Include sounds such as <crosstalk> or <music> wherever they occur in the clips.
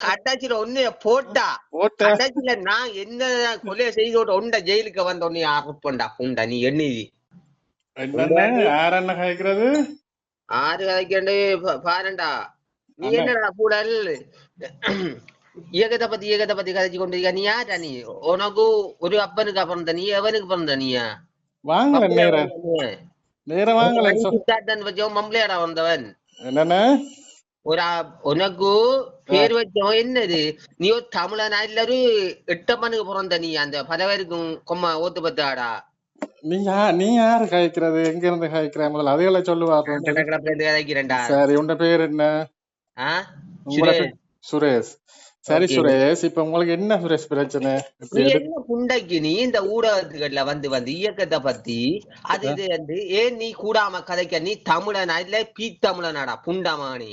கட்டாச்சில ஒன்னைய போட்டா. கட்டாச்சில நான் என்ன கொலையை செய்தோட உண்ட ஜெயிலுக்கு வந்த உன்னை அறுப்பண்டா புண்டா நீ எண்ணிதி ஆறு கதைக்கண்டு பாருண்டா. நீ. என்னடா கூடல்? இயக்கத்தை பத்தி இயக்கத்தை பத்தி கதைச்சு கொண்டிருக்க நீ யாரா நீ? உனக்கு ஒரு அப்பனுக்கு பிறந்த நீ எவனுக்கு பிறந்த நீயா வாங்கல நேர. நேர வாங்கல வச்சவன் மம்பளையாடா வந்தவன். என்னண்ணே? ஒரு உனக்கு பேர் வச்சவன் என்னது நீ ஒரு தமிழனா இல்ல ஒரு எட்டப்பனுக்கு பிறந்த நீ அந்த பதவருக்கும் கொம்ம ஓத்து பத்தாடா நீ யா நீ யாரு காய்க்கிறது எங்க இருந்து காய்க்கிற முதல்ல சொல்லுவாரு கதைக்கிறேன்டா சரி உண்ட பேர் என்ன சுரேஷ். சரி. சுரேஷ் இப்ப உங்களுக்கு என்ன சுரேஷ் பிரச்சனை என்ன புண்டைக்கு நீ இந்த ஊடகத்துக்கள்ல வந்து வந்து இயக்கத்தை பத்தி அது இது வந்து ஏன் நீ கூடாம கதைக்க நீ தமிழனா இல்ல பீ தமிழனாடா புண்டாமா நீ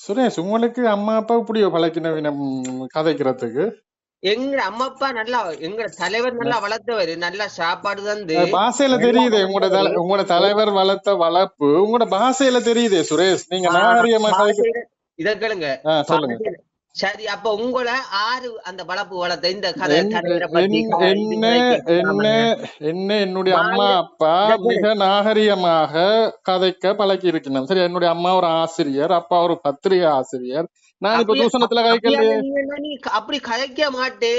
சுரேஷ் உங்களுக்கு அம்மா அப்பா இப்படியோ பழக்கினவினம் கதைக்கிறதுக்கு? எங்க அம்மா அப்பா நல்லா எங்க தலைவர் நல்லா வளர்த்தவர். நல்லா சாப்பாடு தந்து. அது பாஷையில தெரியுதே உங்களோட உங்களோட தலைவர் வளர்த்த வளர்ப்பு உங்களோட பாஷையில தெரியுதே சுரேஷ். நீங்க நாகரிகமா பாசையில- இத கேளுங்க. சொல்லுங்க. பாசையில- சரி அப்ப உங்களை ஆறு அந்த வளர்ப்பு வளர்த்த இந்த கதை என்ன என்ன என்ன என்னுடைய அம்மா அப்பா மிக நாகரிகமாக கதைக்க பழக்கி இருக்கணும் சரி என்னுடைய அம்மா ஒரு ஆசிரியர் அப்பா ஒரு பத்திரிகை ஆசிரியர். நான் இப்ப தூசணத்துல நீ அப்படி கதைக்க மாட்டே.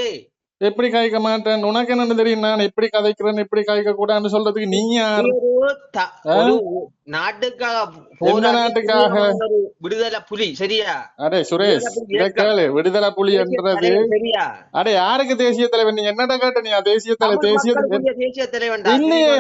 எப்படி கதைக்க மாட்டேன்? உனக்கு என்னன்னு தெரியும். நான் எப்படி கதைக்கிறேன்? எப்படி கதைக்க கூடாதுன்னு சொல்றதுக்கு நீ யார்? நாட்டுக்காக நாட்டுக்காக? விடுதலை புலி சரியா? அடே சுரேஷ் கேளு. விடுதலை புலி என்றது. அடே யாருக்கு தேசிய தலைவர் நீ என்னடா கேட்ட நீ? தேசிய தலைவர் தேசிய தேசிய தலைவன்டா இல்லையே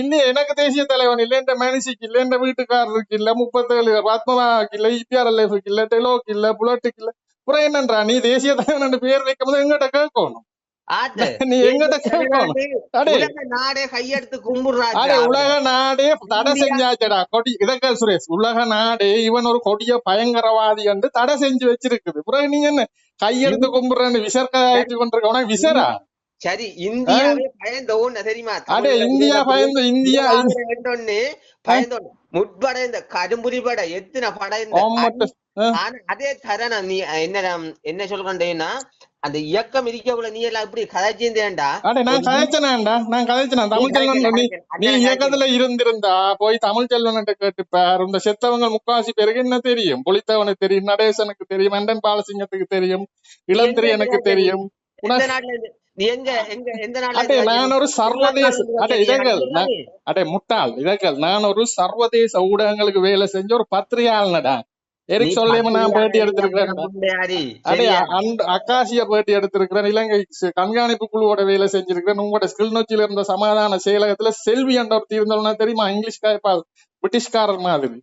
இல்லையே எனக்கு தேசிய தலைவன் இல்ல. என்ற மனுஷிக்கு இல்ல என்ற வீட்டுக்காரருக்கு இல்ல முப்பத்தேழு பத்மநாக்கு இல்ல இபிஆர்எல்எஃப்க்கு இல்ல டெலோக்கு இல்ல புலட்டுக்கு இல்ல. அப்புறம் என்னன்றா? நீ தேசிய தலைவன் பேர் வைக்கும் போது எங்கிட்ட கேட்கணும். <laughs> நாடே? கையெடுத்து கும்பிடுறாங்க உலக நாடே தடை செஞ்சாச்சடா. கொடி இதக்க சுரேஷ். உலக நாடே இவன் ஒரு கொடிய பயங்கரவாதி என்று தடை செஞ்சு வச்சிருக்குது. அப்புறம் நீங்க என்ன கையெடுத்து கும்பிடுறேன்னு விசர்க்க ஆயிட்டு கொண்டிருக்க விசரா? சரி இந்தியாவே பயந்த ஒண்ணு தெரியுமா? அடே இந்தியா பயந்து இந்தியா பயந்தோன்னு பயந்தோன்னு. முற்பட இந்த கரும்புலி பட எத்தனை படம் இந்த அதே தரணம் நீ என்ன என்ன சொல்றேன்னா அந்த இயக்கம் இருக்கக்குள்ள நீ எல்லாம் இப்படி கதைச்சேண்டா அடே நான் கதைச்சனாண்டா நான் கதைச்சனா. தமிழ் செல்வன் நீ நீ இயக்கத்துல இருந்திருந்தா போய் தமிழ் செல்வன்கிட்ட கேட்டுப்பார். இந்த செத்தவங்க முக்காசி பேருக்கு என்ன தெரியும்? புலித்தவனுக்கு தெரியும் நடேசனுக்கு தெரியும் அண்டன் பாலசிங்கத்துக்கு தெரியும் தெரியும். எங்க எங்க எந்த அடே நான் ஒரு சர்வதேச அடே இதங்கள் அடே முட்டாள் இதங்கள் நான் ஒரு சர்வதேச ஊடகங்களுக்கு வேலை செஞ்ச ஒரு பத்திரிகையாளனடா எரிக் சொல்லேம நான் பேட்டி எடுத்திருக்கிறேன். அக்காசிய பேட்டி எடுத்திருக்கிறேன். இலங்கை கண்காணிப்பு குழுவோட வேலை செஞ்சிருக்கிறேன். உங்களோட கிளிநொச்சியில இருந்த சமாதான செயலகத்துல செல்வி என்ற ஒருத்தி இருந்தவனா தெரியுமா? இங்கிலீஷ் பிரிட்டிஷ்காரர் மாதிரி.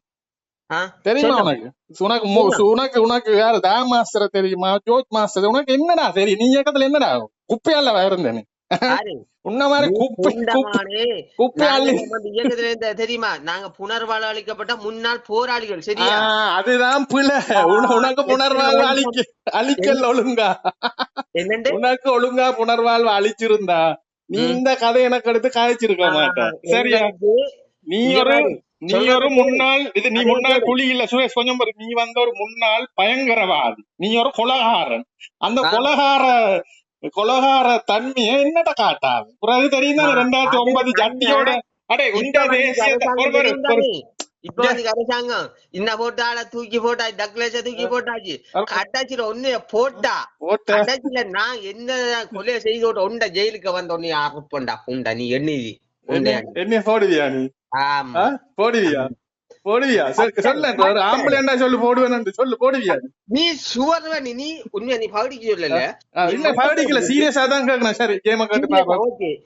தெரியுமா உனக்கு? உனக்கு உனக்கு உனக்கு வேற தா மாஸ்டர் தெரியுமா? ஜோத் மாஸ்டர். உனக்கு என்னடா சரி நீ இயக்கத்துல என்னடா? குப்பையால இருந்த நீ தெரியுமா? நாங்க புனர்வாழ அளிக்கப்பட்ட முன்னாள் போராளிகள் சரியா? அதுதான் உன- உனக்கு புனர்வாழ்வு அழிக்க அழிக்கல் ஒழுங்கா. என்னண்டு? உனக்கு ஒழுங்கா புனர்வாழ்வு அழிச்சிருந்தா நீ. இந்த கதை எனக்கு எடுத்து காய்ச்சிருக்க மாட்ட. சரியா? நீ ஒரு நீ ஒரு முன்னாள் இது நீ முன்னாள். புலி இல்ல சுரேஷ் கொஞ்சம். நீ வந்த ஒரு முன்னாள் பயங்கரவாதி. நீ ஒரு கொலகாரன். அந்த. கொலகார கொலகார தன்மையை என்னட்ட காட்டாது பிறகு தெரியும் ரெண்டாயிரத்தி ஒன்பது ஜட்டியோட அடே உண்ட தேசிய அரசாங்கம் இன்ன போட்டு ஆள தூக்கி போட்டாச்சு தூக்கி கட்டாச்சில ஒண்ணு போட்டா கட்டாச்சில நான் என்ன கொலையை செய்தோட உண்ட ஜெயிலுக்கு வந்த உடனே அறுப்பண்டா புண்டா நீ எண்ணிதி என்ன போடுவியா நீ ஆமா? போடுவியா போடுவியா? சொல்- சொல்ல ஒரு ஆம்பளைண்டா சொல்லு போடுவேன் சொல்லு போடுவியா? நீ சுவர்வ நீ உண்மையா நீ பகுடிக்கு சொல்லல ஆ, இல்ல படிக்கல சீரியஸா தான் கேட்கணும் சரி கேம கேட்டு பாப்போம்.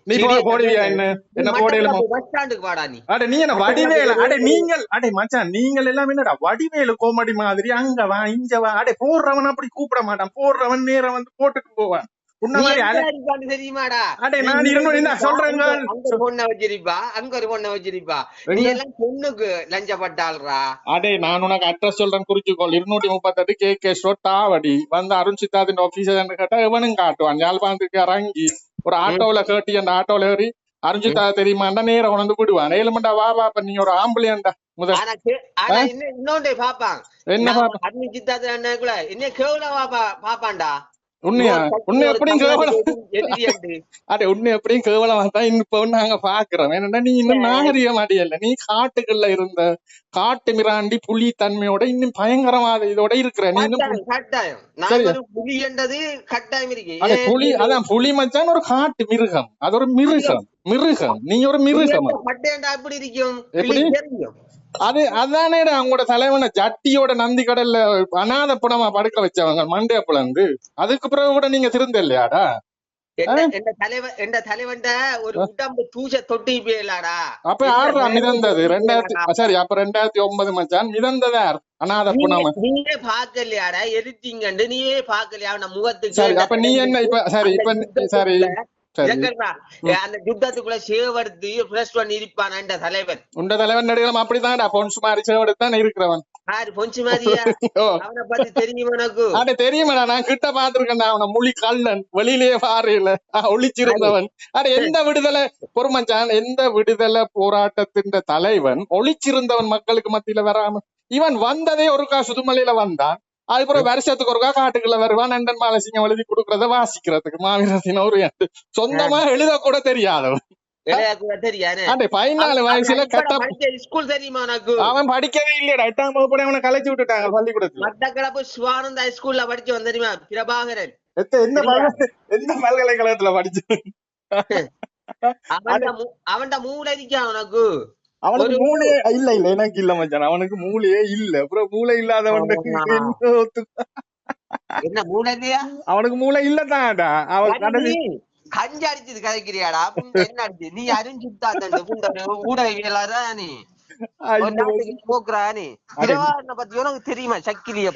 நீ போடுவியா என்ன? என்ன போடையில பஸ் ஸ்டாண்டுக்கு வாடா நீ. அட நீ என்ன வடிவேலு? அட நீங்கள் அடே மச்சான் நீங்கள் எல்லாம் என்னடா வடிவேலு கோமடி மாதிரி? அங்க வா இங்க வா. அடே போடுறவன் அப்படி கூப்பிட மாட்டான். போடுறவன் நேரம் வந்து போட்டுட்டு போவான். உன்ன நீ மாதிரி எங்க அல அடிப்பான்னு தெரியுமாடா? அடே நான் இருநூறு இந்த சொல்றேங்க அங்க அங்க ஒரு பொண்ணை வச்சிருப்பா அங்க ஒரு பொண்ணை வச்சிருப்பா. நீ எங்க? எல்லாம் பொண்ணுக்கு லஞ்சப்பட்டாள்றா அடே நான் உனக்கு அட்ரஸ் சொல்றேன் குறிச்சுக்கோள். இருநூத்தி முப்பத்தெட்டு கே கே ஸ்டோர் தாவடி. வந்து அருண் சித்தார்த்தின் ஆபீஸ் கேட்டா எவனும் காட்டுவான். யாழ்ப்பாணத்துக்கு இறங்கி ஒரு ஆட்டோல கேட்டி அந்த ஆட்டோல ஏறி அரிஞ்சுதா தெரியுமாண்டா நேரம் கொண்டு விடுவான். ஏழுமண்டா வா வா நீ ஒரு ஆம்பளையாண்டா முதல். இன்னொன்றே பாப்பான் என்ன நான் பாப்பா அருண் சித்தார்த்த என்ன கேவலமா பா- பாப்பான்டா உன்னையா உன்னை எப்படியும் கேவலம். <laughs> அடே உன்னை எப்படியும் கேவலமா தான் இப்ப நாங்க பாக்குறோம். என்னன்னா நீ இன்னும் நாகரிக மாட்டியல்ல நீ காட்டுக்குள்ள இருந்த காட்டு மிராண்டி புலி தன்மையோட இன்னும் பயங்கரவாத இதோட இருக்கிற. நீ இன்னும் கட்டாயம், புலி என்றது கட்டாயம் இருக்கு. புலி அதான் புலி மச்சான் ஒரு காட்டு மிருகம். அது ஒரு மிருகம். மிருகம். நீ ஒரு மிருகம். எப்படி இருக்கும்? அது அதானேடா அவங்களோட தலைவனை ஜட்டியோட நந்தி கடல்ல அனாத புடமா படுக்க வச்சவங்க மண்டே பிளந்து அதுக்கு பிறகு கூட நீங்க திருந்த இல்லையாடா அப்ப யாருடா மிதந்தது? ரெண்டாயிரத்தி சரி அப்ப ரெண்டாயிரத்தி ஒன்பது மச்சான் மிதந்தது? அனாத புனம நீயே பாக்கலையாடா எரித்தீங்கண்டு நீயே பாக்கலையா முகத்துக்கு சரி அப்ப நீ என்ன இப்ப சரி இப்ப சரி. அந்த யுத்தத்துக்குள்ள சேவடுத்து இருப்பான் உண்ட தலைவன் நடிகளும் அப்படித்தான்டா. பொன்சு மாதிரி சேவடுத்தான் இருக்கிறவன். யாரு மாதிரியா? <laughs> அவனை பத்தி தெரியும் தெரியுமாடா? நான் கிட்ட பாத்துருக்கேன்டா அவன முழி கள்ளன். வெளியிலேயே பாறையில ஒளிச்சிருந்தவன். அட எந்த விடுதலை? பொறுமச்சான் எந்த விடுதலை போராட்டத்தின் தலைவன் ஒளிச்சிருந்தவன் மக்களுக்கு மத்தியில வராம? இவன் வந்ததே ஒருக்கா சுதுமலையில வந்தான். அதுக்கப்புறம் வருஷத்துக்கு ஒருக்கா காட்டுக்குள்ள வருவான். நண்டன் மாலசிங்கம் எழுதி கொடுக்கறத வாசிக்கிறதுக்கு மாவீரத்தின் ஒரு. சொந்தமா எழுத கூட தெரியாதவன். அடே பதினாலு வயசுல ஸ்கூல் தெரியுமா உனக்கு? அவன் படிக்கவே இல்லையடா. எட்டாம் வகுப்பட அவனை கலைச்சு விட்டுட்டாங்க பள்ளிக்கூடத்துல. மட்டக்களப்பு சிவானந்த ஸ்கூல்ல படிச்சு வந்த தெரியுமா? பிரபாகரன். எத்த எந்த எந்த பல்கலைக்கழகத்துல படிச்சு அவன்ட மூ- அவன்ட மூளை இருக்கா உனக்கு. அவனுக்கு மூளையே இல்ல இல்ல எனக்கு இல்ல மச்சான். அவனுக்கு மூளையே இல்ல. அப்புறம் மூளை இல்லாதவனுக்கு. <laughs> என்ன மூளை அவனுக்கு மூளை இல்லதான்டா. அவன் கடைசி கஞ்சி அடிச்சது கதைக்கிறியாடா என்ன அடிச்சு? நீ அறிஞ்சுட்டா ஊடகவியலாளரா நீ? தெரியுமா? சக்கிலிய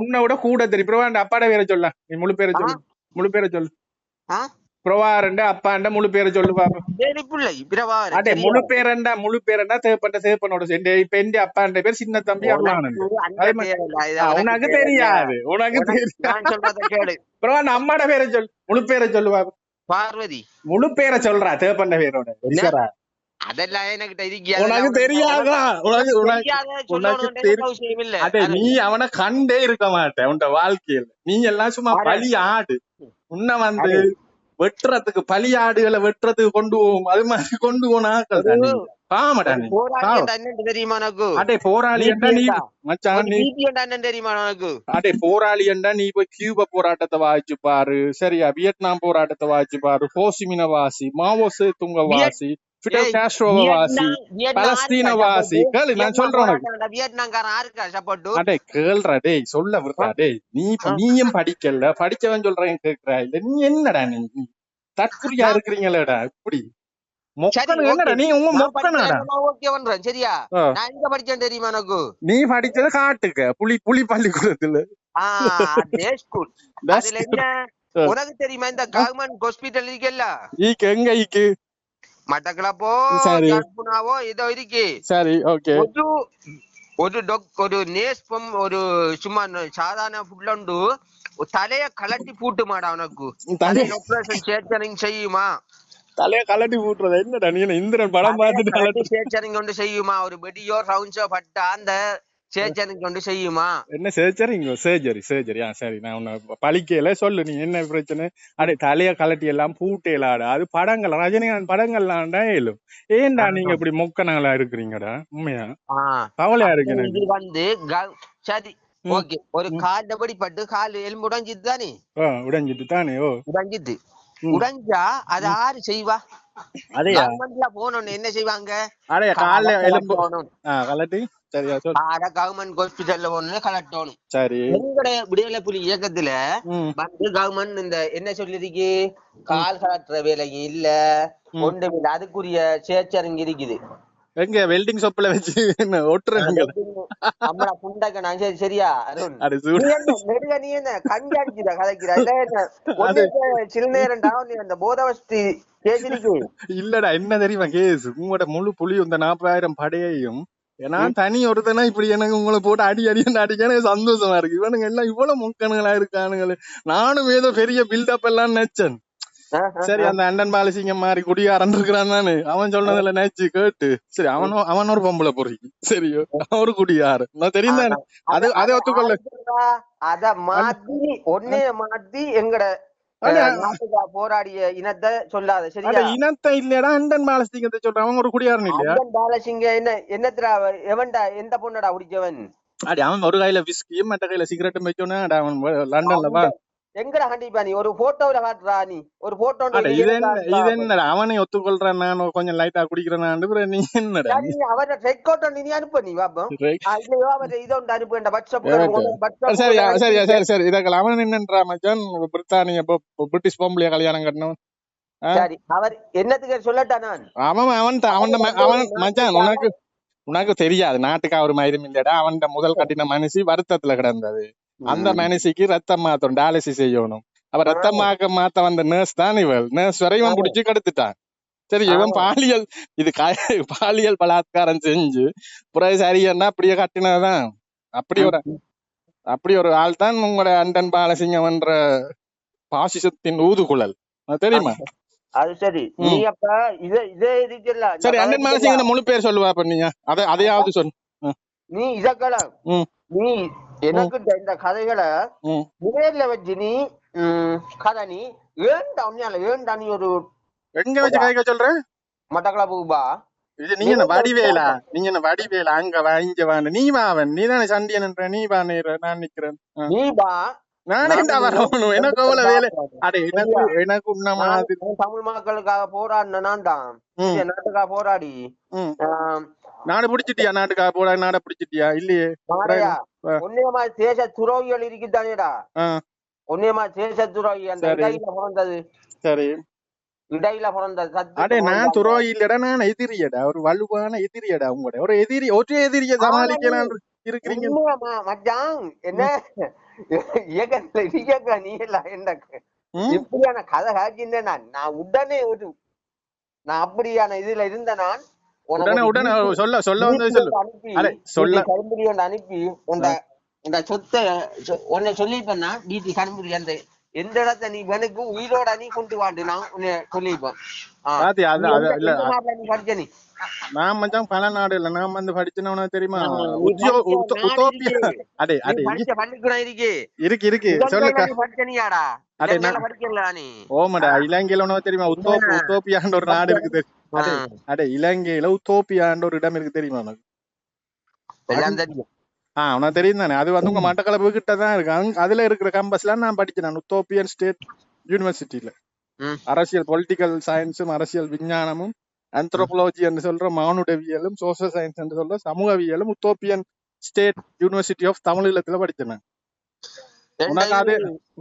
உன்னை விட கூட தெரியும். அப்பாட பேரை சொல்ல. நீ முழு பேரை சொல்லு. முழு பேரை சொல்லு. ஆ? பிரபாரண்ட அப்பாண்ட முழு பேரை சொல்லு பாப்போம் சரி புள்ளை பிரபாகரன். அடே? முழு பேரண்டா முழு பேரண்டா தேப்பண்ட சேப்பனோட சேர்ந்து இப்ப எந்த அப்பாண்ட பேர் சின்ன தம்பி அருளானந்த் உனக்கு அதே. தெரியாது உனக்கு தெரியாது. பிரபாண்ட அம்மாட பேரை சொல்லு முழு பேரை சொல்லு பாப்போம் பார்வதி. முழு பேரை சொல்றா தேப்பண்ட பேரோட? அதெல்லாம் என்கிட்ட இருக்கியா உனக்கு தெரியாதா? உனக்கு உனக்கு அடே நீ அவனை கண்டே இருக்க மாட்ட உன் வாழ்க்கையில. நீ எல்லாம் சும்மா. பலி ஆடு உன்னை வந்து வெட்டுறதுக்கு பலி ஆடுகளை வெட்டுறதுக்கு கொண்டு போவோம் அது மாதிரி கொண்டு போன ஆட்கள் தான் நீங்க. பாவமடா நீ போராளி பாவம். என்றா என்னன்னு தெரியுமா அடே போராளி நீ. மச்சான் அடே போராளி நீ போய் கியூப போராட்டத்தை வாசிச்சு பாரு. சரியா? வியட்நாம் போராட்டத்தை வாசிச்சு பாரு. ஹோசிமின வாசி மாவோ சேதுங்க வாசி ஃபிடல் ஏய், காஸ்ட்ரோவ வாசி வியட்நாம் வியட்நாம் பலஸ்தீன ஆருக்கா வாசி support? கேளு நான் வியட்நாம் சொல்றேன் உனக்கு. போராட்டம் வியட்நாம்காரன் ஆருக்கா சப்போர்ட் அடே கேள்றா டேய் சொல்ல விடுறா டேய் நீ. நீயும் படிக்கல படிச்சவன் சொல்றேன் கேக்குறா இல்ல நீ என்னடா நீ? தற்குறியா இருக்கிறீங்களேடா இப்படி. நீ படிச்சது காட்டுக்க புலி புலி பள்ளிக்கூடத்துல. உனக்கு தெரியுமா இந்த கவர்மெண்ட் ஹாஸ்பிட்டல் இருக்குல்ல? ஈக்கு எங்க ஈக்கு? மட்டக்களப்போ. யாழ்ப்பாணாவோ ஏதோ இருக்கு சரி ஓகே ஒரு ஒரு டொக் ஒரு நேஸ்பம் ஒரு சும்மா சாதாரண ஃபுட்லண்டு தலைய கலட்டி பூட்டு மாடா உனக்கு தலை ஆபரேஷன் சேச்சரிங் செய்யுமா தலைய கலட்டி போட்டுறத என்னடா நீ இந்திரன் படம் பார்த்துட்டு கலட்டி சேச்சரிங் கொண்டு செய்யுமா ஒரு வெடியோ ரவுண்ட்ஸோ பட்டா அந்த சேச்சரிங் கொண்டு செய்யுமா? என்ன சர்ஜரிங்க சர்ஜரி சர்ஜரி ஆ சரி. நான் உன்னை பழிக்கல சொல்லு. நீ என்ன பிரச்சனை? அடே தலைய கலட்டி எல்லாம் பூட்டேலாடா அது படங்கள் ரஜினிகாந்த் படங்கள்லாம்டா ஏலும் ஏன்டா நீங்க இப்படி மொக்கனாங்களா இருக்கிறீங்கடா உண்மையா. கவலையா இருக்கு இது வந்து சரி. ஓகே. ஒரு கால் டபடி பட்டு கால் எலும்பு உடைஞ்சிது தானே உடைஞ்சிட்டு தானே? ஓ. உடைஞ்சிது. ம். உடைஞ்சா அது ஆறு செய்வா? அதையா? போனோன்னு என்ன செய்வாங்க? அடைய காலைல. ஆ கலட்டி சரியா சொல். ஆட கவர்மெண்ட் ஹாஸ்பிட்டல்ல போனோன்னு கலட்டணும். சரி. எங்களுடைய விடுதலை புலி இயக்கத்துல வந்து கவர்மெண்ட் இந்த என்ன சொல்லிருக்கு? கால் கலட்டுற வேலை இல்ல. ஒன்றும் இல்ல அதுக்குரிய சேச்சரிங் இருக்குது. எங்க வெல்டிங் சொப்புல வச்சு என்ன ஒட்டுறீங்க நம்மள புண்டக்க நான் சரி சரியா அருண்? அது நெடுக நீ என்ன கஞ்சி அடிச்சுட கதைக்கிற? இல்ல என்ன சில நேரம் நீ அந்த போதவஸ்தி இல்லடா என்ன தெரியுமா கேஸ்? உங்களோட முழு புலி இந்த நாற்பதாயிரம் படையையும் நான் தனி ஒருத்தனா இப்படி எனக்கு உங்களை போட்டு அடி அடி அடிக்க எனக்கு சந்தோஷமா இருக்கு. இவனுங்க எல்லாம் இவ்வளவு முக்கணுங்களா இருக்கானுங்களே. நானும் ஏதோ பெரிய பில்டப் எல்லாம் நினைச்சேன். சரி அந்த அண்டன் பாலசிங்கம் மாதிரி குடியாரன் இருக்கிறான் தானே? அவன் சொன்னதுல நேச்சு கேட்டு. சரி அவனும் அவன் ஒரு பொம்பளை பொறி. சரியோ அவன் ஒரு குடியாரு நான் தெரியும் தானே அது அதை ஒத்துக்கொள்ள. அத மாத்தி ஒன்னே மாத்தி எங்கட போராடிய இனத்தை சொல்லாத சரியா? இனத்தை இல்லடா அண்டன் பாலசிங்கத்தை சொல்றேன் அவன் ஒரு குடியாரன் இல்லையா? பாலசிங்க என்ன என்னத்துல அவ- எவன்டா எந்த பொண்ணடா குடிச்சவன்? அடி அவன் ஒரு கையில விஸ்கியும் மற்ற கையில சிகரெட்டும் வச்சோன்னா அவன் லண்டன்ல வா. எங்கடா கண்டிப்பா நீ ஒரு போட்டோல காட்டுறா நீ. ஒரு போட்டோ இது என்ன இது என்னடா அவனை. ஒத்துக்கொள்றான் நான் கொஞ்சம் லைட்டா குடிக்கிறேன் நீ என்னடா? நீ அவர ரெக்கார்ட் நீ அனுப்பு நீ பாப்போம் இல்லையோ அவர் இதை ஒன்று அனுப்பு இந்த வாட்ஸ்அப். சரி சரி சரி சரி அவன் என்னன்றா மச்சான்? பிரித்தானிய பிரிட்டிஷ் பொம்பளைய கல்யாணம் கட்டணும் சரி அவர் என்னத்துக்கு சொல்லட்டா நான்? அவன் அவன் அவன் அவன் மச்சான் உனக்கு உனக்கு தெரியாது. நாட்டுக்கு அவர் மயிரும் இல்லடா. அவன் முதல் கட்டின மனுஷி வருத்தத்துல கிடந்தது. அந்த மனுஷிக்கு ரத்தம் மாத்தணும் டயாலிசிஸ் செய்யணும் அப்ப ரத்தம் மாக்க மாத்த வந்த நர்ஸ் தான் இவள் நர்ஸ் வரை இவன் பிடிச்சு கெடுத்துட்டான் சரி இவன் பாலியல் இது பாலியல் பலாத்காரம் செஞ்சு பிறகு சரியன்னா அப்படியே கட்டினதுதான் அப்படி ஒரு அப்படி ஒரு ஆள் தான் உங்களோட அண்டன் பாலசிங்கம் என்ற பாசிசத்தின் ஊதுகுழல் தெரியுமா அது சரி நீ அப்ப இத இதே இருக்குல்ல சரி அண்டன் கதை பாலசிங்கம் முழு பேர் சொல்லுவா அப்ப நீங்க அதை அதையாவது சொல் நீ இதக்கல ம். நீ எனக்கு இந்த- கதைகளை. நேர்ல வச்சு நீ கதை நீ ஏண்டா உண்மையால ஏண்டா நீ ஒரு எங்க வச்சு கைக்க சொல்ற? மட்டக்களப்புக்கு பா இது நீங்க என்ன வடிவேலா? நீங்க என்ன வடிவேலா? அங்க வா இங்க வான்னு. நீ வா அவன். நீ தானே சண்டியன்ற நீ வா நேர. நான் நிக்கிறேன். நீ பா நானே என்ன வரணும். எனக்கு அவ்வளவு வேலை. அடே எனக்கு எனக்கு நான் தமிழ் மக்களுக்காக போராடின நான் தான் நாட்டுக்காக போராடி. நாடு பிடிச்சிட்டியா? நாட்டுக்கா போடா நாட பிடிச்சிட்டியா? இல்லையே. ஒன்னேமா தேச துரோகிகள் இருக்குதானேடா ஒன்னேமா தேச துரோகி. அந்த. இடையில பிறந்தது. சரி. இடையில பிறந்தது அடே நான். துரோகி இல்லடா. நான் எதிரியடா. ஒரு வலுவான எதிரியடா உங்களோட. ஒரு எதிரி ஒரு எதிரிய சமாளிக்கலாம் இருக்கிறீங்க. மச்சான். என்ன? இயக்கத்துல இயக்க நீ எல்லாம் என்ன? ம்? இப்படியான கதை காய்ச்சிருந்தேன் நான் நான் உடனே ஒரு நான் அப்படியான இதுல இருந்த நான் உடனே உடனே சொல்ல சொல்ல வந்து சொல்லு. சொல்ல- வீட்டு கரும்புரி ஒன்று அனுப்பி உண்ட இந்த சொத்தை உன்னை சொல்லிப்பேன் நான் வீட்டு கரும்புரி அந்த எந்த இடத்த நீ எனக்கு உயிரோட நீ கொண்டு வாண்டு நான் உன்னை சொல்லிப்பேன். நீ படிச்ச நீ? நான் மச்சான் பல நாடு இல்ல. நான் வந்து படிச்சேன்னு உனக்கு தெரியுமா? இருக்கு. அடே அடே இருக்கு. இருக்கு இருக்கு. சொல்லுக்கா நீ படிச்ச நீயாடா? அடே, நான்- படிக்கல நீ. ஓமடா இலங்கையில உனக்கு தெரியுமா? உத்தோப் ஆ. உத்தோப்பியான்ற ஒரு நாடு இருக்கு அடே அடே இலங்கையில உத்தோப்பியான்ற ஒரு இடம் இருக்கு தெரியுமா உனக்கு? எல்லாம் தெரியும். ஆ உனக்கு தெரியும் தானே? அது வந்து உங்க மட்டக்களப்பு கிட்ட தான் இருக்கு அதுல இருக்கிற கம்பஸ்ல நான் படிச்சேன் நான். உத்தோப்பியன் ஸ்டேட் யூனிவர்சிட்டியில. அரசியல் பொலிட்டிக்கல் சயின்ஸும் அரசியல் விஞ்ஞானமும் ஆந்த்ரோபாலஜி என்று சொல்ற மானுடவியலும் சோசியல் சயின்ஸ் என்று சொல்ற சமூகவியலும் உத்தோப்பியன் ஸ்டேட் யூனிவர்சிட்டி ஆஃப் தமிழீழத்துல படிச்சேன் நான். உனக்கு அது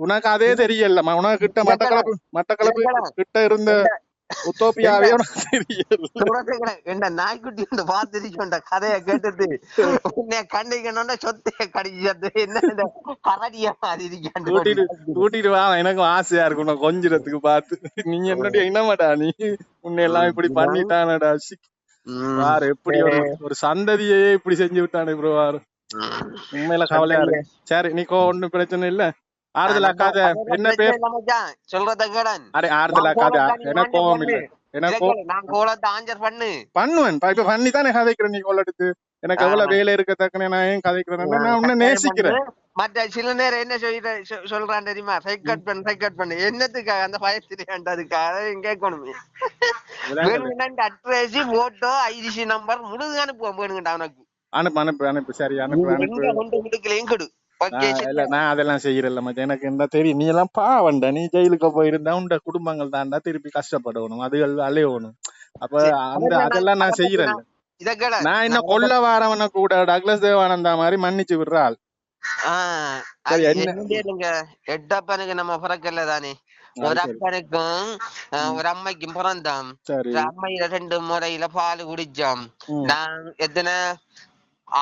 உனக்கு அதே தெரியல. உனக்கு கிட்ட மட்டக்களப்பு மட்டக்களப்பு கிட்ட இருந்த உத்தோப்பியாவே என்ன? நாய்க்குட்டி இந்த பார்த்திருக்கோண்ட கதைய கேட்டுட்டு உன்னை கண்டிக்கணும்னா சொத்தைய கடிச்சது என்ன கரடிய மாதிரி கூட்டிட்டு கூட்டிட்டு வா எனக்கும் ஆசையா இருக்கும். நான் கொஞ்சிறதுக்கு பார்த்து. நீ என்னுடைய இனமாடா நீ? உன்னை எல்லாம் இப்படி பண்ணிட்டானடா. பாரு எப்படி ஒரு ஒரு சந்ததியே இப்படி செஞ்சு விட்டானே ப்ரோ வாரு உண்மையில கவலையா இருக்கு. சரி நீ கோ ஒண்ணும் பிரச்சனை இல்ல. ஆறுதல் அக்காத என்ன பேர்? சொல்றத கேடன் அடே ஆறுதல் அக்காத எனக்கு கோவம் இல்ல. நான் கோலத்தை ஆன்சர் பண்ணு. பண்ணுவேன். இப்ப பண்ணி தானே கதைக்கிறேன் நீ கோல் எடுத்து. எனக்கு எவ்வளவு வேலை இருக்கத்தக்கனே நான் ஏன் கதைக்கிறேன் நான் உன்னை நேசிக்கிறேன். மற்ற சில நேரம் என்ன சொல்ற சொ- சொல்றான் தெரியுமா? சைக்கட் பண்ணு சைக்கட் பண்ணு. என்னத்துக்காக அந்த பயத்திலேன்றதுக்காக கேட்கணுமே? வேணுங்கண்டா அட்ரஸ் போட்டோ ஐடிசி நம்பர் முழுது அனுப்புவோம் வேணுங்கடா உனக்கு. அனுப்பு அனுப்பு அனுப்பு. சரி நீ அனுப்பு. அனுப்பு நான் இல்ல நான் அதெல்லாம் செய்யறல மச்சான். எனக்கு என்ன தெரியும் நீ எல்லாம் பாவண்டா நீ ஜெயிலுக்கு போயிருந்தா உண்ட குடும்பங்கள் தாண்டா திருப்பி கஷ்டப்படணும். அதுகள் அலையணும். அப்ப அந்த அதெல்லாம் நான் செய்யறேன் நான் என்ன கொல்ல வாரவன கூட டக்ளஸ் தேவானந்தா மாதிரி மன்னிச்சு விடுற ஆள். சரி, என்ன- என்னங்க எட்டப்பனுக்கு நம்ம பிறக்கல தானே. அது ஒரு. அப்பனுக்கும் ஒரு அம்மைக்கும் பிறந்தோம். அம்மையில ரெண்டு முறையில பால் குடிச்சோம். நான் எத்தனை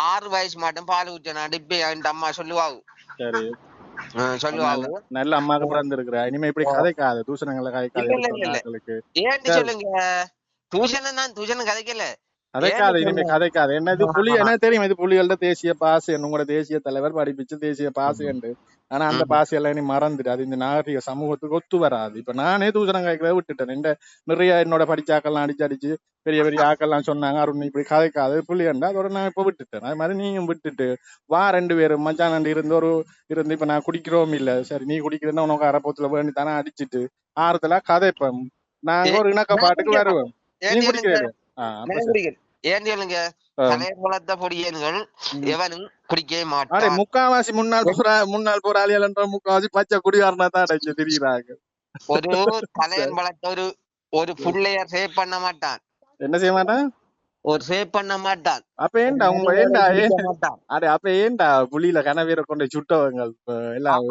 ஆறு வயசு மட்டும் பால் குடிச்சேன் இப்ப என் அம்மா சொல்லுவாங்க சரி. சொல்லுவாங்க நல்ல அம்மாக்கு பிறந்திருக்கிற இனிமே இப்படி கதைக்காத. தூசணங்களை. கதைக்காத சரி. சொல்லுங்க? டியூஷன் நான் டியூஷன் கதைக்கல. கதைக்காது இனிமே கதைக்காது. என்ன இது புலி. என்ன தெரியும்? இது புலிகளோட தேசிய பாசு உங்களோட தேசிய தலைவர் படிப்பிச்சு தேசிய பாசு என்று. ஆனா அந்த. பாசு எல்லாம் இனி மறந்துட்டு அது இந்த நாகரிக சமூகத்துக்கு ஒத்து வராது. இப்ப நானே தூசணம் காய்க்கவே விட்டுட்டேன். இந்த நிறைய என்னோட படிச்ச ஆக்கள்லாம் அடிச்சு அடிச்சு பெரிய பெரிய ஆக்கள்லாம் சொன்னாங்க. அருண் இப்படி கதைக்காது புலி என்றா. அதோட நான் இப்ப விட்டுட்டேன். அது மாதிரி நீயும் விட்டுட்டு வா ரெண்டு பேரும். மச்சான் இருந்து ஒரு இருந்து இப்ப நான் குடிக்கிறோம் இல்ல. சரி நீ குடிக்கிறேன்னா உனக்கு அரப்பத்துல வேண்டி தானே அடிச்சிட்டு ஆறுதலா கதைப்போம். நாங்க ஒரு இணக்க பாட்டுக்கு. வருவோம். நீ குடிக்கிறேன். தலைவர் வளர்த்த பொடியன்கள். எவனும் குடிக்கவே மாட்டான். முக்காவாசி முன்னாள் போரா முன்னாள் போராளிகள் என்ற முக்காவாசி பச்சை குடிகாரனா தான் அடைஞ்சு தெரியுறாங்க. ஒரு தலைவன் வளர்த்த ஒரு ஒரு புள்ளைய சேவ் பண்ண மாட்டான். என்ன செய்ய மாட்டான்? ஒரு சேவ் பண்ண மாட்டான். அப்ப ஏன்டா உங்க ஏன்டா அடே அப்ப ஏன்டா புலியில கனவீர கொண்டு சுட்டவங்க? எல்லாம்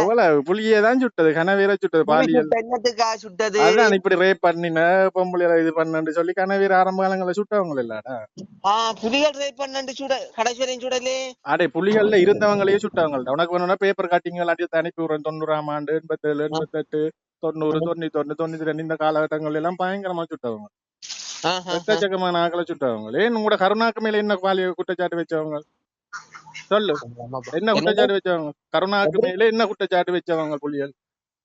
எவ்வளவு புலியே தான் சுட்டது கனவீர சுட்டது புலி பாலியல் என்னத்துக்கா சுட்டது? அதான் இப்படி ரேப் பண்ணின பொம்பளையில இது பண்ணு சொல்லி கனவீர ஆரம்ப காலங்கள சுட்டவங்க இல்லடா. புலிகள் சேவ் பண்ணு சுட கடைசி வரையும் சுடலே. அடே புலிகள்ல இருந்தவங்களையே சுட்டவங்க உனக்கு வேணும்னா பேப்பர் கட்டிங்க அடிச்சு அனுப்பி விடுறேன். தொண்ணூறாம் ஆண்டு எண்பத்தேழு எண்பத்தெட்டு தொண்ணூறு தொண்ணூத்தி ஒண்ணு தொண்ணூத்தி ரெண்டு இந்த காலகட்டங்கள் எல்லாம் பயங்கரமா சுட்டவங்க. எக்கச்சக்கமான ஆக்களை சுட்டவங்க ஏன் உங்களோட கருணாக்கு மேல என்ன பாலிய குற்றச்சாட்டு வச்சவங்க? சொல்லு. என்ன குற்றச்சாட்டு வச்சவங்க? கருணாக்கு மேல என்ன குற்றச்சாட்டு வச்சவங்க புலிகள்?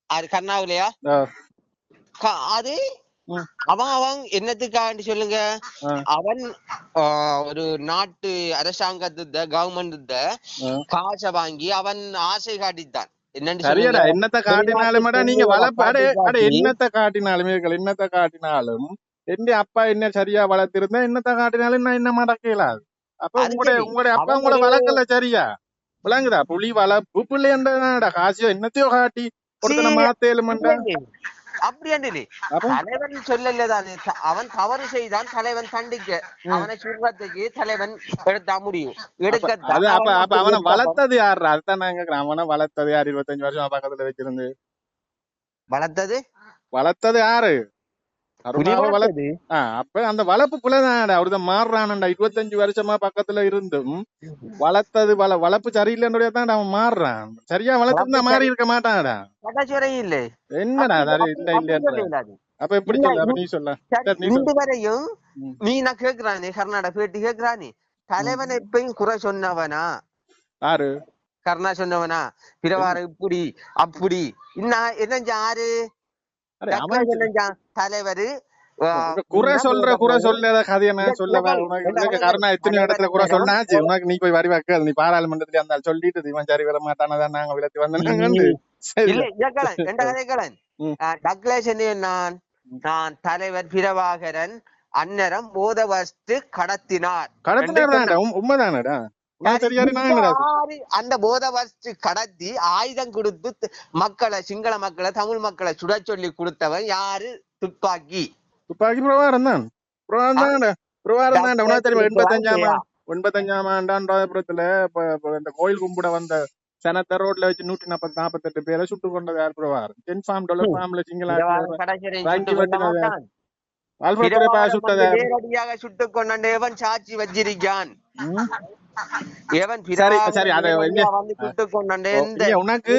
அது கர்நாவிலையா ஆ, க- அது. அவன் அவன் என்னத்துக்காண்டி சொல்லுங்க. அவன் ஒரு நாட்டு அரசாங்கத்து கவர்மெண்ட். காசை வாங்கி அவன் ஆசை காட்டித்தான். என்னன்னு சரியடா என்னத்த காட்டினாலுமடா நீங்க வெளிநாட்டு வளர்ப்பு அடே பெண்களை அடே காட்டி- என்னத்த காட்டினாலும் என்னத்த காட்டினாலும் எந்த அப்பா என்ன சரியா வளர்த்திருந்தா என்னத்த காட்டினாலும் நான் என்ன மடக்கலாது அப்ப உங்களுடைய சரி. உங்களுடைய அப்பா உங்களோட வளர்க்கல சரியா விளங்குதா புலி வளர்ப்பு பிள்ளைன்றடா காசியோ என்னத்தையோ காட்டி ஒருத்தனை மாத்தேலுமண்டா அப்படியாண்டு அப்ப தலைவன் சொல்லல தானே த- அவன் தவறு செய்தான் தலைவன் தண்டிக்க அவனை சொல்றதுக்கு தலைவன் எடுத்தா முடியும் அப்ப அவன் வளர்த்தது யாரு அதுதான் நாங்க. அவனை வளர்த்தது யாரு இருபத்தஞ்சு வருஷம் பக்கத்துல வச்சிருந்து வளர்த்தது வளர்த்தது யாரு வளர்த்த அப்ப அந்த வளர்ப்பு புலதானடா அவருதான் மாறுறானண்டா. இருபத்தஞ்சு வருஷமா பக்கத்துல இருந்தும் வளர்த்தது வள வளர்ப்பு சரியில்லைன்னு தான் அவன் மாறுறான். சரியா வளர்த்திருந்தா மாறி இருக்க மாட்டான்டா இல்லை என்னடா இல்ல இல்ல. அப்ப எப்படி சொல்ல நீ சொல்ல. இன்று வரையும். நீ நான் கேக்குறானே கர்நாடக பேட்டி கேக்குறானே தலைவனை எப்பயும் குறை சொன்னவனா? யாரு? கர்ணா சொன்னவனா? பிரவாரம் இப்படி அப்படி. இன்னும் என்ன யாரு தலைவர். குறை சொல்ற குறை சொல்லாத கதையை நான் சொல்ல உனக்கு கருணா எத்தனை இடத்துல குறை சொன்னாச்சு? உனக்கு நீ போய் வரி வைக்காது. நீ பாராளுமன்றத்துல அந்த சொல்லிட்டு இவன் சரி வர மாட்டானதான் நாங்க விளத்தி வந்தாங்க சரி. இல்ல இயக்கலன் எந்த கதைக்கலன் ம். டக்ளேஸ் நான் நான் தலைவர் பிரபாகரன் அன்னரம் போத வஸ்து கடத்தினார் கடத்தினாடா உண்மைதானடா? அந்த போத வஸ்து கடத்தி ஆயுதம் கொடுத்து மக்களை சிங்கள மக்களை தமிழ் மக்களை சுட சொல்லி கொடுத்தவன் யாரு? துப்பாக்கி. துப்பாக்கி பிரபாரம் தான். பிரபாரம் தான்டா பிரபாரம் தான்டா உனக்கு தெரியுமா எண்பத்தஞ்சாம் இல்லையா? ஆண்டு- எண்பத்தஞ்சாம் ஆண்டாண்டாபுரத்துல இந்த கோயில் கும்பிட வந்த சனத்த ரோட்ல வச்சு நூற்றி நாற்பத்தி நாற்பத்தெட்டு பேரை சுட்டு கொண்டது யார் பிரபாரம் டென் ஃபார்ம் டொலர் ஃபார்ம்ல சிங்கள வாங்கி சுட்டுக் கொல்ல வெட்டினது. மாட்டான். ஆல்பர்ட் பா பிரபாகரன் சுட்டத வந்து நேரடியாக சுட்டுக் கொண்ட எவன் சாட்சி வச்சிருக்கான். எவன் சரி, உனக்கு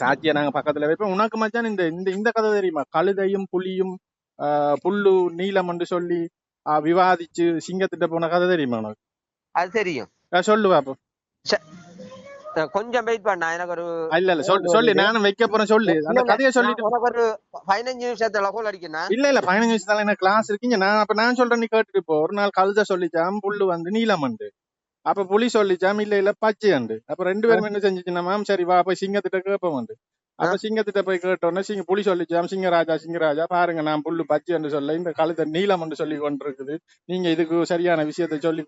சாட்சியை நாங்க பக்கத்துல வைப்போம். உனக்கு மச்சான் இந்த இந்த இந்த கதை தெரியுமா? கழுதையும் புலியும் புல்லு நீலம் என்று சொல்லி விவாதிச்சு சிங்கத்திட்ட போன கதை தெரியுமா உனக்கு? அது தெரியும். ஆஹ், சொல்லு பாப்போம். அஹ் கொஞ்சம் வெயிட் பண்ணா எனக்கு ஒரு இல்ல இல்ல சொல்லு சொல்லி நானும் வைக்க போறேன் சொல்லு. அந்த கதையை சொல்லிட்டு உனக்கு ஒரு பதினஞ்சு நிமிஷத்துல கோல் அடிக்கணும் இல்ல இல்ல பதினஞ்சு நிமிஷத்துல எனக்கு கிளாஸ் இருக்கீங்க? நான் அப்ப நான் சொல்றேன் நீ கேட்டுட்டு போ. ஒரு நாள் கழுத சொல்லிச்சாம் புல்லு வந்து நீலமண்டு அப்ப புலி சொல்லிச்சாம் இல்ல இல்ல பச்சை அண்டு அப்ப ரெண்டு பேரும் என்ன செஞ்சுச்சுன்னா மேம் சரி வா போய் சிங்கத்திட்ட கேட்போம் வந்து அப்ப சிங்கத்திட்ட போய் கேட்டோன்னே சிங்க புலி சொல்லிச்சாம். சிங்கராஜா சிங்கராஜா பாருங்க நான் புல்லு பச்சை என்று சொல்ல இந்த கழுத நீலம் என்று சொல்லி கொண்டிருக்குது. நீங்க இதுக்கு சரியான விஷயத்தை சொல்லி.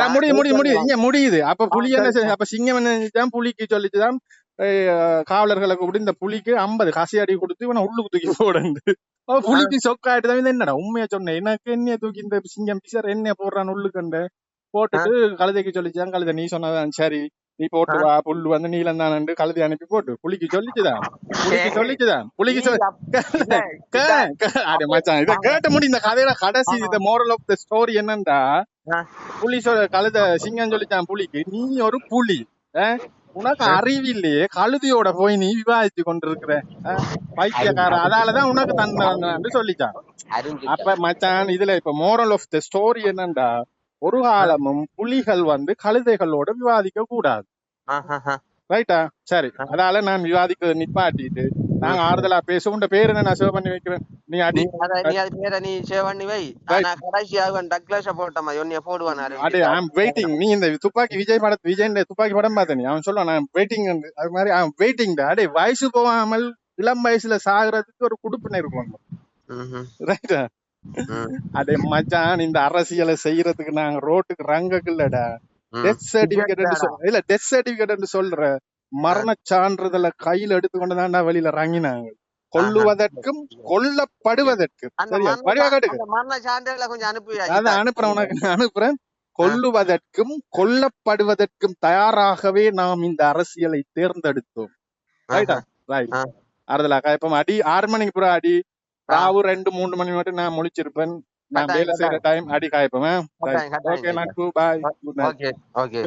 தான் முடியுது முடியுது முடியுது. இங்க முடியுது. அப்ப புலி என்ன அப்ப சிங்கம் என்ன புலிக்கு சொல்லிச்சுதான் ஏய், காவலர்களை கூப்பிட்டு இந்த புலிக்கு ஐம்பது கசையடி கொடுத்து இவனை உள்ளுக்கு தூக்கி போடுண்டு அவ புலிக்கு சொக்காயிட்டு தான் என்னடா உண்மையா சொன்னேன். எனக்கு என்னைய தூக்கி இந்த சிங்கம் பிசர் என்ன போடுறான் உள்ளுக்கண்டு போட்டுட்டு கழுதைக்கு சொல்லிச்சான் கழுதை நீ சொன்னதான் சரி. நீ போட்டு வா புல்லு வந்து நீலம் தான் கழுதை அனுப்பி போட்டு புலிக்கு சொல்லிச்சுதான் புலிக்கு சொல்லிச்சுதான் புலிக்கு சொல்லி மச்சான் இத கேட்ட முடி இந்த கதையில கடைசி இந்த மோரல் ஆஃப் த ஸ்டோரி என்னண்டா ஆ. புலி சொல் கழுத சிங்கம் சொல்லிச்சான் புலிக்கு நீ ஒரு புலி? உனக்கு அறிவில்லையே கழுதியோட போய் நீ விவாதித்து கொண்டிருக்கிற பைத்தியக்கார அதாலதான் உனக்கு தந்தான்னு சொல்லிட்டான் அறிஞ்சிட்டேன். அப்ப மச்சான் இதுல இப்ப மோரல் ஆஃப் த ஸ்டோரி என்னண்டா ஒரு காலமும் புலிகள் வந்து கழுதைகளோட விவாதிக்க கூடாது. ரைட்டா சரி. அதால நான் விவாதிக்க நிப்பாட்டிட்டு நாங்க ஆறுதலா பேசுவோம். உன் பேர் என்ன? நான் சேவ் பண்ணி வைக்கிறேன். நீ அடி. நீ அது பேரை நீ save பண்ணி வை. ஆனா கடைசியா அவன் டக்ளஸ போட்ட மாதிரி போடுவான் அடே அறிவிச்சிட்டா. ஐம் வெயிட்டிங் நீ இந்த துப்பாக்கி விஜய் பட விஜய் துப்பாக்கி படம் பார்த்த நீ? அவன் சொல்லுவான் நான் வெயிட்டிங் அது மாதிரி அவன் வெயிட்டிங் அடே வயசு போகாமல் இளம் வயசுல சாகுறதுக்கு ஒரு குடுப்பினை இருக்கும். ரைட்டா. அடே மச்சான் இந்த அரசியலை செய்யறதுக்கு நாங்க ரோட்டுக்கு ரங்கக்கு இல்லடா. டெத் சர்டிபிகேட் இல்ல டெத் சர்டிபிகேட் சொல்ற மரண சான்றிதழ கையில எடுத்துக்கொண்டு தான்டா வெளியில இறங்கினாங்க. கொல்லுவதற்கும் கொல்லப்படுவதற்கும். சரியா? அதான் அனுப்புறேன் உனக்கு நான் அனுப்புறேன். கொல்லுவதற்கும் கொல்லப்படுவதற்கும் தயாராகவே நாம் இந்த அரசியலை தேர்ந்தெடுத்தோம். ரைட்டா ரைட். ஆறுதலாக்கா இப்ப அடி ஆறு மணிக்கு புறா அடி. ராவு ரெண்டு மூணு மணி மட்டும் நான் முழிச்சிருப்பேன். நான் வேலை செய்யற டைம் அடி காய்ப்பேன் ஓகே நட்பு பாய் ஓகே ஓகே.